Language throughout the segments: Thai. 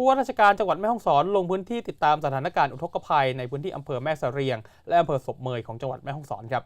ผู้ว่าราชการจังหวัดแม่ฮ่องสอนลงพื้นที่ติดตามสถานการณ์อุทกภัยในพื้นที่อำเภอแม่เสเรียง และอำเภอศพเมยของจังหวัดแม่ฮ่องสอนครับ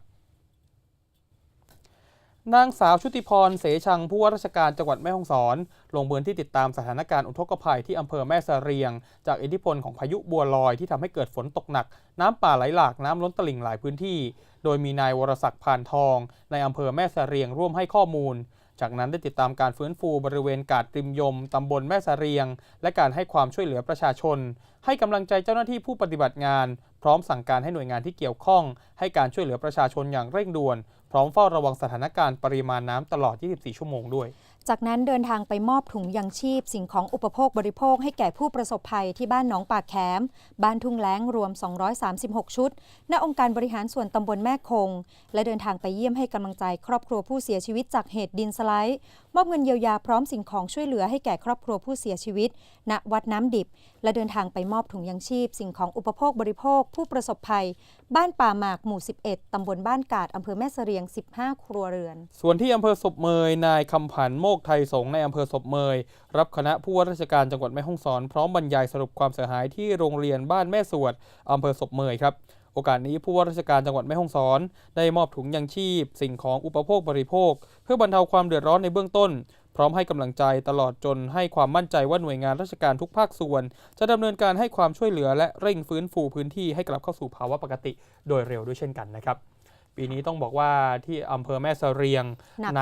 นางสาวชุติพรเสชังผู้ว่าราชการจังหวัดแม่ฮ่องสอน ลงพื้นที่ติดตามสถานการณ์อุทกภัยที่อำเภอแม่เสเรียง จากอิทธิพลของพายุบัวลอยที่ทำให้เกิดฝนตกหนัก น้ำป่าไหลหลากน้ำล้นตลิ่งหลายพื้นที่ โดยมีนายวรศักดิ์พานทอง ในอำเภอแม่เสเรียงร่วมให้ข้อมูล จากนั้นได้ติดตามการฟื้นฟูบริเวณกาดริมยม ตำบลแม่เสเรียง และการให้ความช่วยเหลือประชาชน ให้กำลังใจเจ้าหน้าที่ผู้ปฏิบัติงาน พร้อมสั่งการให้หน่วยงานที่เกี่ยวข้อง ให้การช่วยเหลือประชาชนอย่างเร่งด่วน พร้อมเฝ้าระวังสถานการณ์ปริมาณน้ำตลอด 24 ชั่วโมงด้วย จากนั้นเดินทางไปมอบถุงยังชีพสิ่งของอุปโภคบริโภคให้แก่ผู้ประสบภัยที่บ้านหนองปากแคมบ้านทุ่งแล้งรวม 236 ชุด ณ องค์การบริหารส่วนตำบลแม่คง และเดินทางไปเยี่ยมให้กำลังใจครอบครัวผู้เสียชีวิตจากเหตุดินสไลด์ มอบเงินเยียวยาพร้อมสิ่งของช่วยเหลือให้แก่ครอบครัวผู้เสียชีวิต ณ วัดน้ำดิบ และเดินทางไปมอบถุงยังชีพ สิ่งของอุปโภคบริโภค ผู้ประสบภัย บ้านป่าหมากหมู่ 11ตำบลบ้านกาดอำเภอแม่เสรียง 15 ครัวเรือน ส่วนที่อำเภอศพเมยนายคำผันโมกไทยสงในอำเภอศพเมย รับคณะผู้ว่าราชการจังหวัดแม่ฮ่องสอน พร้อมบรรยายสรุปความเสียหายที่โรงเรียนบ้านแม่สวดอำเภอศพเมยครับโอกาสนี้ผู้ว่าราชการจังหวัดแม่ฮ่องสอน ได้มอบถุงยังชีพ สิ่งของอุปโภคบริโภค เพื่อบรรเทาความเดือดร้อนในเบื้องต้น พร้อมให้กำลังใจตลอดจนให้ความมั่นใจว่าหน่วยงานราชการทุกภาคส่วน จะดำเนินการให้ความช่วยเหลือและเร่งฟื้นฟูพื้นที่ให้กลับเข้าสู่ภาวะปกติ โดยเร็วด้วยเช่นกันนะครับ ปีนี้ต้องบอกว่าที่อำเภอแม่เสเรียงหนัก